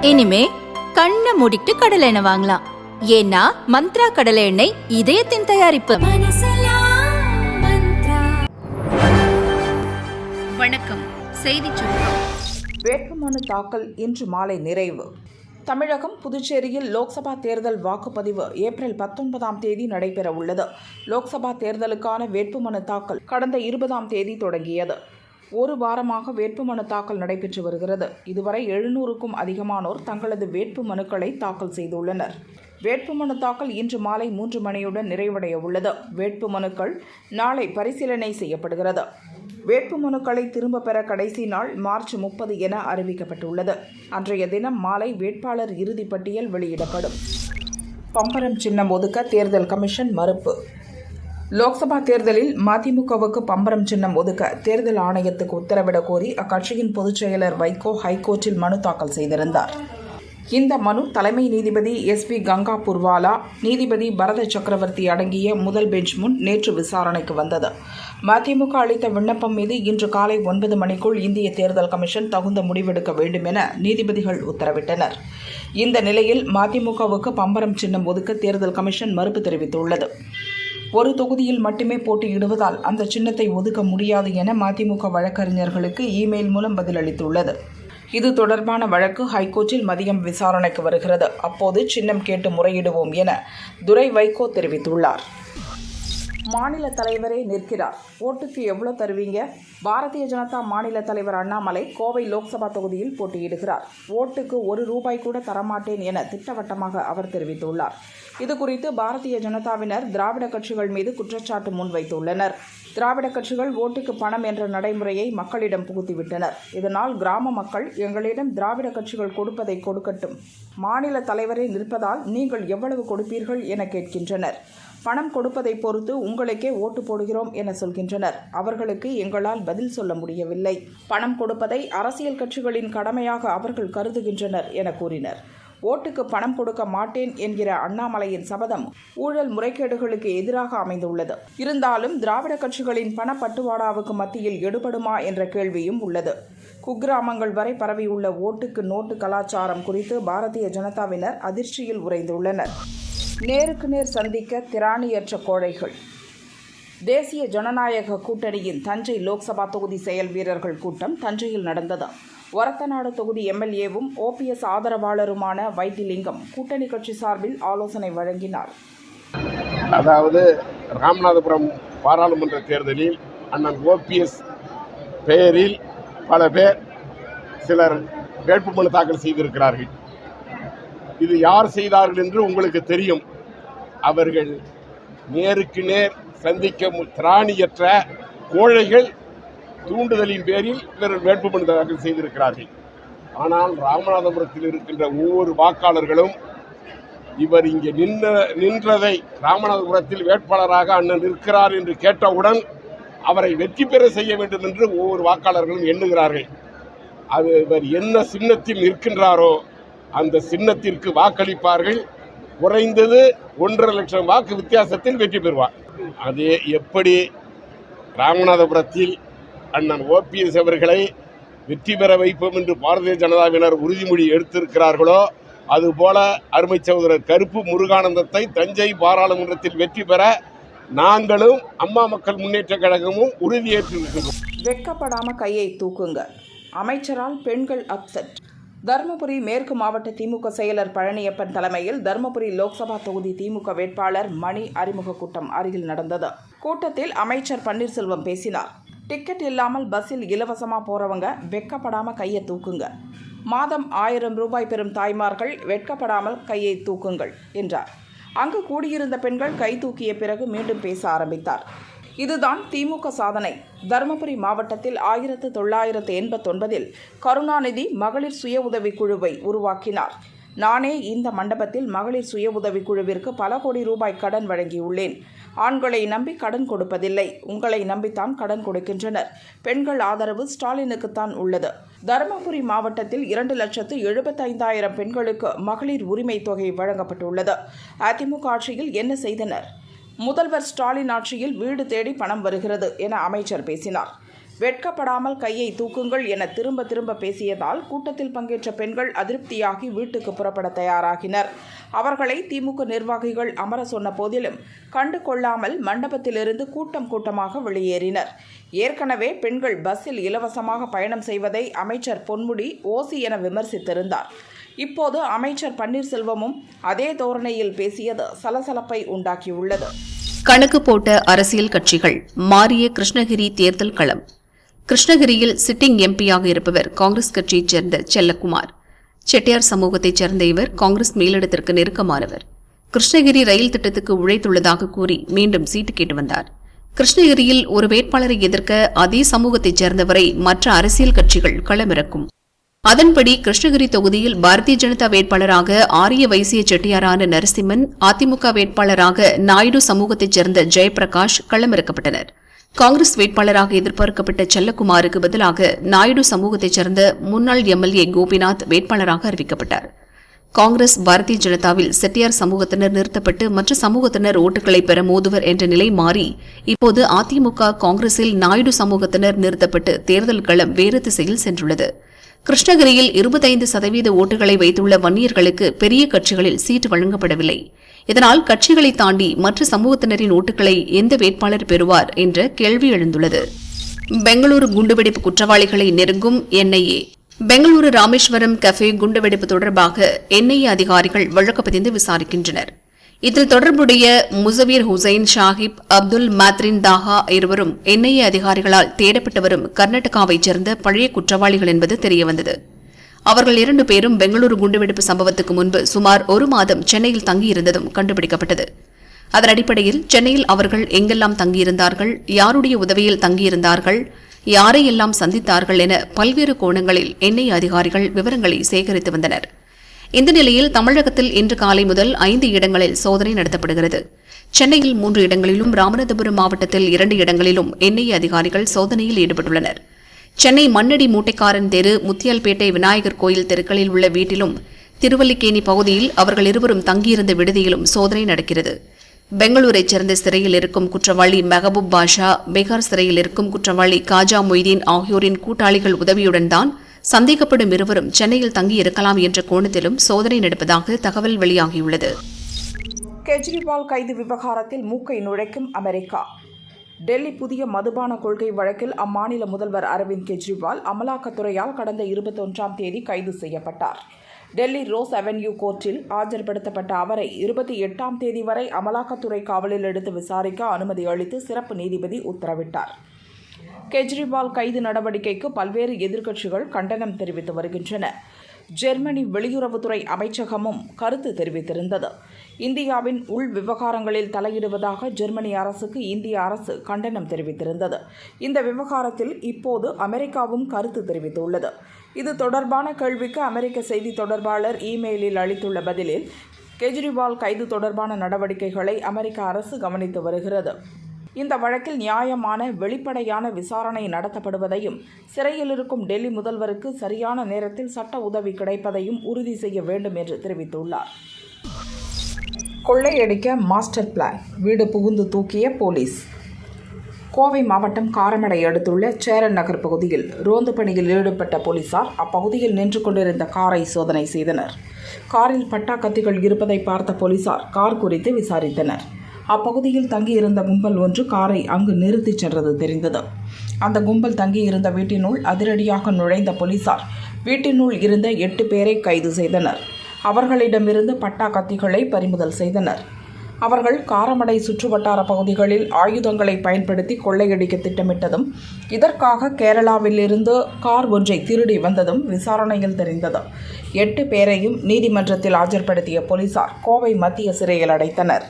இனிமே கண்ணை மூடிட்டு கடலை எண்ணெய் வாங்கலாம். ஏன்னா மந்த்ரா கடலை எண்ணெய் இதயத்தின் தயாரிப்பு. வணக்கம். செய்தி சுருக்கம். வேட்புமனு தாக்கல் இன்று மாலை நிறைவு. தமிழகம் புதுச்சேரியில் லோக்சபா தேர்தல் வாக்குப்பதிவு ஏப்ரல் பத்தொன்பதாம் தேதி நடைபெற உள்ளது லோக்சபா தேர்தலுக்கான வேட்புமனு தாக்கல் கடந்த இருபதாம் தேதி தொடங்கியது. ஒரு வாரமாக வேட்புமனு தாக்கல் நடைபெற்று வருகிறது. இதுவரை எழுநூறுக்கும் அதிகமானோர் தங்களது வேட்பு மனுக்களை தாக்கல் செய்துள்ளனர். வேட்புமனு தாக்கல் இன்று மாலை மூன்று மணியுடன் நிறைவடைய உள்ளது. வேட்பு மனுக்கள் நாளை பரிசீலனை செய்யப்படுகிறது. வேட்புமனுக்களை திரும்ப பெற கடைசி நாள் மார்ச் முப்பது என அறிவிக்கப்பட்டுள்ளது. அன்றைய தினம் மாலை வேட்பாளர் இறுதிப் பட்டியல் வெளியிடப்படும். பம்பரம் சின்னம் ஒதுக்க தேர்தல் கமிஷன் மறுப்பு. லோக்சபா தேர்தலில் மதிமுகவுக்கு பம்பரம் சின்னம் ஒதுக்க தேர்தல் ஆணையத்துக்கு உத்தரவிடக் கோரி அக்கட்சியின் பொதுச் செயலர் வைகோ ஹைகோர்ட்டில் மனு தாக்கல் செய்திருந்தார். இந்த மனு தலைமை நீதிபதி எஸ் பி கங்கா புர்வாலா நீதிபதி பரத சக்கரவர்த்தி அடங்கிய முதல் பெஞ்ச் முன் நேற்று விசாரணைக்கு வந்தது. மதிமுக அளித்த விண்ணப்பம் மீது இன்று காலை ஒன்பது மணிக்குள் இந்திய தேர்தல் கமிஷன் தகுந்த முடிவெடுக்க வேண்டும் என நீதிபதிகள் உத்தரவிட்டனர். இந்த நிலையில் மதிமுகவுக்கு பம்பரம் சின்னம் ஒதுக்க தேர்தல் கமிஷன் மறுப்பு தெரிவித்துள்ளது. ஒரு தொகுதியில் மட்டுமே போட்டியிடுவதால் அந்த சின்னத்தை ஒதுக்க முடியாது என மதிமுக வழக்கறிஞர்களுக்கு இமெயில் மூலம் பதிலளித்துள்ளது. இது தொடர்பான வழக்கு ஹைகோர்ட்டில் மதியம் விசாரணைக்கு வருகிறது. அப்போது சின்னம் கேட்டு முறையிடுவோம் என துரை வைகோ தெரிவித்துள்ளார். மாநில தலைவரே நிற்கிறார். ஓட்டுக்கு எவ்வளோ தருவீங்க? பாரதிய ஜனதா மாநில தலைவர் அண்ணாமலை கோவை லோக்சபா தொகுதியில் போட்டியிடுகிறார். ஓட்டுக்கு ஒரு ரூபாய் கூட தரமாட்டேன் என திட்டவட்டமாக அவர் தெரிவித்துள்ளார். இது குறித்து பாரதிய ஜனதாவினர் திராவிட கட்சிகள் மீது குற்றச்சாட்டு முன்வைத்துள்ளனர். திராவிட கட்சிகள் ஓட்டுக்கு பணம் என்ற நடைமுறையை மக்களிடம் புகுத்திவிட்டனர். இதனால் கிராம மக்கள் எங்களிடம் திராவிட கட்சிகள் கொடுப்பதை கொடுக்கட்டும். மாநில தலைவரே நிற்பதால் நீங்கள் எவ்வளவு கொடுப்பீர்கள் என கேட்கின்றனர். பணம் கொடுப்பதை பொறுத்து உங்களுக்கே ஓட்டு போடுகிறோம் என சொல்கின்றனர். அவர்களுக்கு எங்களால் பதில் சொல்ல முடியவில்லை. பணம் கொடுப்பதை அரசியல் கட்சிகளின் கடமையாக அவர்கள் கருதுகின்றனர் என கூறினர். ஓட்டுக்கு பணம் கொடுக்க மாட்டேன் என்கிற அண்ணாமலையின் சபதம் ஊழல் முறைகேடுகளுக்கு எதிராக அமைந்துள்ளது. இருந்தாலும் திராவிட கட்சிகளின் பணப்பட்டுவாடாவுக்கு மத்தியில் எடுபடுமா என்ற கேள்வியும் உள்ளது. குக்கிராமங்கள் வரை பரவியுள்ள ஓட்டுக்கு நோட்டு கலாச்சாரம் குறித்து பாரதிய ஜனதாவினர் அதிர்ச்சியில் உறைந்துள்ளனர். நேருக்கு நேர் சந்திக்க திராணியற்ற கோழைகள். தேசிய ஜனநாயக கூட்டணியின் தஞ்சை லோக்சபா தொகுதி செயல் வீரர்கள் கூட்டம் தஞ்சையில் நடந்தது? ஒரத்தநாடு தொகுதி எம்எல்ஏவும் ஓபிஎஸ் ஆதரவாளருமான வைத்திலிங்கம் கூட்டணி கட்சி சார்பில் ஆலோசனை வழங்கினார். அதாவது ராமநாதபுரம் பாராளுமன்ற தேர்தலில் அண்ணன் ஓபிஎஸ் பெயரில் பல பேர் சிலர் வேட்புமனு தாக்கல் செய்திருக்கிறார்கள். இது யார் செய்தார்கள் என்று உங்களுக்கு தெரியும். அவர்கள் நேருக்கு நேர் சந்திக்க மு- திராணியற்ற கோழைகள் தூண்டுதலின் பேரில் இவர்கள் வேட்புமனு தாக்கல் செய்திருக்கிறார்கள். ஆனால் ராமநாதபுரத்தில் இருக்கின்ற ஒவ்வொரு வாக்காளர்களும் இவர் இங்கே நின்ற நின்றதை ராமநாதபுரத்தில் வேட்பாளராக அண்ணன் இருக்கிறார் என்று கேட்டவுடன் அவரை வெற்றி பெற செய்ய வேண்டும் என்று ஒவ்வொரு வாக்காளர்களும் எண்ணுகிறார்கள். அது இவர் என்ன சின்னத்தில் நிற்கின்றாரோ அந்த சின்னத்திற்கு வாக்களிப்பார்கள். குறைந்தது ஒன்றரை லட்சம் வாக்கு வித்தியாசத்தில் வெற்றி பெறுவார். அதே எப்படி ராமநாதபுரத்தில் அண்ணன் ஓபிஎஸ் அவர்களை வெற்றி பெற வைப்போம் என்று பாரதிய ஜனதாவினர் உறுதிமொழி எடுத்திருக்கிறார்களோ அதுபோல அருமை சகோதரர் கருப்பு முருகானந்தத்தை தஞ்சை பாராளுமன்றத்தில் வெற்றி பெற நாங்களும் அம்மா மக்கள் முன்னேற்ற கழகமும் உறுதியேற்றிருக்கிறோம். வெக்கப்படாம கையை தூக்குங்க. அமைச்சரால் பெண்கள் அப்செட். தருமபுரி மேற்கு மாவட்ட திமுக செயலர் பழனியப்பன் தலைமையில் தருமபுரி லோக்சபா தொகுதி திமுக வேட்பாளர் மணி அறிமுக கூட்டம் அருகில் நடந்தது. கூட்டத்தில் அமைச்சர் பன்னீர்செல்வம் பேசினார். டிக்கெட் இல்லாமல் பஸ்ஸில் இலவசமாக போறவங்க வெக்கப்படாமல் கையை தூக்குங்க. மாதம் ஆயிரம் ரூபாய் பெறும் தாய்மார்கள் வெட்கப்படாமல் கையை தூக்குங்கள் என்றார். அங்கு கூடியிருந்த பெண்கள் கை தூக்கிய பிறகு மீண்டும் பேச ஆரம்பித்தார். இதுதான் திமுக சாதனை. தருமபுரி மாவட்டத்தில் ஆயிரத்து தொள்ளாயிரத்து எண்பத்தொன்பதில் கருணாநிதி மகளிர் சுய உதவிக் குழுவை உருவாக்கினார். நானே இந்த மண்டபத்தில் மகளிர் சுய உதவி குழுவிற்கு பல கோடி ரூபாய் கடன் வழங்கியுள்ளேன். ஆண்களை நம்பி கடன் கொடுப்பதில்லை. உங்களை நம்பித்தான் கடன் கொடுக்கின்றனர். பெண்கள் ஆதரவு ஸ்டாலினுக்குத்தான் உள்ளது. தருமபுரி மாவட்டத்தில் இரண்டு லட்சத்து எழுபத்தைந்தாயிரம் பெண்களுக்கு மகளிர் உரிமை தொகை வழங்கப்பட்டுள்ளது. அதிமுக ஆட்சியில் என்ன செய்தனர்? முதல்வர் ஸ்டாலின் ஆட்சியில் வீடு தேடி பணம் வருகிறது என அமைச்சர் பேசினார். வெட்கப்படாமல் கையை தூக்குங்கள் என திரும்ப திரும்ப பேசியதால் கூட்டத்தில் பங்கேற்ற பெண்கள் அதிருப்தியாகி வீட்டுக்கு புறப்பட தயாராகினர். அவர்களை திமுக நிர்வாகிகள் அமர சொன்ன போதிலும் கண்டு கொள்ளாமல் மண்டபத்திலிருந்து கூட்டம் கூட்டமாக வெளியேறினர். ஏற்கனவே பெண்கள் பஸ்ஸில் இலவசமாக பயணம் செய்வதை அமைச்சர் பொன்முடி ஓசி என விமர்சித்திருந்தார். இப்போது அமைச்சர் பன்னீர்செல்வமும் அதே தோரணையில் பேசியது சலசலப்பை உண்டாக்கியுள்ளது. கணக்கு போட்ட அரசியல் கட்சிகள் மாறிய கிருஷ்ணகிரி தேர்தல் களம். கிருஷ்ணகிரியில் சிட்டிங் எம்பியாக இருப்பவர் காங்கிரஸ் கட்சியைச் சேர்ந்த செல்லக்குமார். செட்டியார் சமூகத்தைச் சேர்ந்த இவர் காங்கிரஸ் மேலிடத்திற்கு நெருக்கமானவர். கிருஷ்ணகிரி ரயில் திட்டத்துக்கு உழைத்துள்ளதாக கூறி மீண்டும் சீட்டு கேட்டு வந்தார். கிருஷ்ணகிரியில் ஒரு வேட்பாளரை எதிர்க்க அதே சமூகத்தைச் சேர்ந்தவரை மற்ற அரசியல் கட்சிகள் களமிறக்கும். அதன்படி கிருஷ்ணகிரி தொகுதியில் பாரதிய ஜனதா வேட்பாளராக ஆரிய வைசிய செட்டியாரான நரசிம்மன் அதிமுக வேட்பாளராக நாயுடு சமூகத்தைச் சேர்ந்த ஜெயபிரகாஷ் களமிறக்கப்பட்டனர். காங்கிரஸ் வேட்பாளராக எதிர்பார்க்கப்பட்ட செல்லக்குமாருக்கு பதிலாக நாயுடு சமூகத்தைச் சேர்ந்த முன்னாள் எம்எல்ஏ கோபிநாத் வேட்பாளராக அறிவிக்கப்பட்டார். காங்கிரஸ் பாரதிய ஜனதாவில் செட்டியார் சமூகத்தினர் நிறுத்தப்பட்டு மற்ற சமூகத்தினர் ஓட்டுகளை பெற மோதுவர் என்ற நிலை மாறி இப்போது அதிமுக காங்கிரஸில் நாயுடு சமூகத்தினர் நிறுத்தப்பட்டு தேர்தல் களம் வேறு திசையில் சென்றுள்ளது. கிருஷ்ணகிரியில் இருபத்தைந்து சதவீத ஓட்டுகளை வைத்துள்ள வன்னியர்களுக்கு பெரிய கட்சிகளில் சீட்டு வழங்கப்படவில்லை. இதனால் கட்சிகளை தாண்டி மற்ற சமூகத்தினரின் ஓட்டுகளை எந்த வேட்பாளர் பெறுவார் என்ற கேள்வி எழுந்துள்ளது. பெங்களூரு குண்டுவெடிப்பு குற்றவாளிகளை நெருங்கும் என்ஐஏ. பெங்களூரு ராமேஸ்வரம் கஃபே குண்டுவெடிப்பு தொடர்பாக என்ஐஏ அதிகாரிகள் வழக்கு பதிந்து விசாரிக்கின்றனர். இதில் தொடர்புடைய முசவீர் ஹுசைன் ஷாஹிப் அப்துல் மாத்ரின் தாஹா இருவரும் என்ஐஏ அதிகாரிகளால் தேடப்பட்டு வரும் கர்நாடகாவைச் சேர்ந்த பழைய குற்றவாளிகள் என்பது தெரியவந்தது. அவர்கள் இரண்டு பேரும் பெங்களூரு குண்டுவெடிப்பு சம்பவத்துக்கு முன்பு சுமார் ஒரு மாதம் சென்னையில் தங்கியிருந்ததும் கண்டுபிடிக்கப்பட்டது. அதன் அடிப்படையில் சென்னையில் அவர்கள் எங்கெல்லாம் தங்கியிருந்தார்கள் யாருடைய உதவியில் தங்கியிருந்தார்கள் யாரையெல்லாம் சந்தித்தார்கள் என பல்வேறு கோணங்களில் எண்ணெய் அதிகாரிகள் விவரங்களை சேகரித்து வந்தனர். இந்த நிலையில் தமிழகத்தில் இன்று காலை முதல் ஐந்து இடங்களில் சோதனை நடத்தப்படுகிறது. சென்னையில் மூன்று இடங்களிலும் ராமநாதபுரம் மாவட்டத்தில் இரண்டு இடங்களிலும் எண்ணெய் அதிகாரிகள் சோதனையில் ஈடுபட்டுள்ளனர். சென்னை மண்ணடி மூட்டைக்காரன் தெரு முத்தியால்பேட்டை விநாயகர் கோயில் தெருக்களில் உள்ள வீட்டிலும் திருவல்லிக்கேணி பகுதியில் அவர்கள் இருவரும் தங்கியிருந்த விடுதியிலும் சோதனை நடக்கிறது. பெங்களூரைச் சேர்ந்த சிறையில் இருக்கும் குற்றவாளி மெஹபூப் பாஷா பீகார் சிறையில் இருக்கும் குற்றவாளி காஜா மொய்தீன் ஆகியோரின் கூட்டாளிகள் உதவியுடன் தான் சந்தேகப்படும் இருவரும் சென்னையில் தங்கியிருக்கலாம் என்ற கோணத்திலும் சோதனை நடப்பதாக தகவல் வெளியாகியுள்ளது. கெஜ்ரிவால் கைது விவகாரத்தில் மூக்கை நுழைக்கும் அமெரிக்கா. டெல்லி புதிய மதுபான கொள்கை வழக்கில் அம்மாநில முதல்வர் அரவிந்த் கெஜ்ரிவால் அமலாக்கத்துறையால் கடந்த இருபத்தொன்றாம் தேதி கைது செய்யப்பட்டார். டெல்லி ரோஸ் அவென்யூ கோர்ட்டில் ஆஜர்படுத்தப்பட்ட அவரை இருபத்தி எட்டாம் தேதி வரை அமலாக்கத்துறை காவலில் எடுத்து விசாரிக்க அனுமதி அளித்து சிறப்பு நீதிபதி உத்தரவிட்டார். கெஜ்ரிவால் கைது நடவடிக்கைக்கு பல்வேறு எதிர்க்கட்சிகள் கண்டனம் தெரிவித்து வருகின்றன. ஜெர்மனி வெளியுறவுத்துறை அமைச்சகமும் கருத்து தெரிவித்திருந்தது. இந்தியாவின் உள் விவகாரங்களில் தலையிடுவதாக ஜெர்மனி அரசுக்கு இந்திய அரசு கண்டனம் தெரிவித்திருந்தது. இந்த விவகாரத்தில் இப்போது அமெரிக்காவும் கருத்து தெரிவித்துள்ளது. இது தொடர்பான கேள்விக்கு அமெரிக்க செய்தி தொடர்பாளர் இமெயிலில் அளித்துள்ள பதிலில் கெஜ்ரிவால் கைது தொடர்பான நடவடிக்கைகளை அமெரிக்க அரசு கவனித்து வருகிறது. இந்த வழக்கில் நியாயமான வெளிப்படையான விசாரணை நடத்தப்படுவதையும் சிறையில் இருக்கும் டெல்லி முதல்வருக்கு சரியான நேரத்தில் சட்ட உதவி கிடைப்பதையும் உறுதி செய்ய வேண்டும் என்று தெரிவித்துள்ளார். கொள்ளையடிக்க மாஸ்டர் பிளான் வீடு புகுந்து தூக்கிய போலீஸ். கோவை மாவட்டம் காரமடை அடுத்துள்ள சேரன் நகர் பகுதியில் ரோந்து பணியில் ஈடுபட்ட போலீசார் அப்பகுதியில் நின்று கொண்டிருந்த காரை சோதனை செய்தனர். காரில் பட்டா கத்திகள் இருப்பதை பார்த்த போலீசார் கார் குறித்து விசாரித்தனர். அப்பகுதியில் தங்கியிருந்த கும்பல் ஒன்று காரை அங்கு நிறுத்திச் சென்றது தெரிந்தது. அந்த கும்பல் தங்கியிருந்த வீட்டினுள் அதிரடியாக நுழைந்த போலீசார் வீட்டினுள் இருந்த எட்டு பேரை கைது செய்தனர். அவர்களிடமிருந்து பட்டா கத்திகளை பறிமுதல் செய்தனர். அவர்கள் காரமடை சுற்றுவட்டார பகுதிகளில் ஆயுதங்களை பயன்படுத்தி கொள்ளையடிக்க திட்டமிட்டதும் இதற்காக கேரளாவிலிருந்து கார் ஒன்றை திருடி வந்ததும் விசாரணையில் தெரிந்தது. எட்டு பேரையும் நீதிமன்றத்தில் ஆஜர்படுத்திய போலீசார் கோவை மத்திய சிறையில் அடைத்தனர்.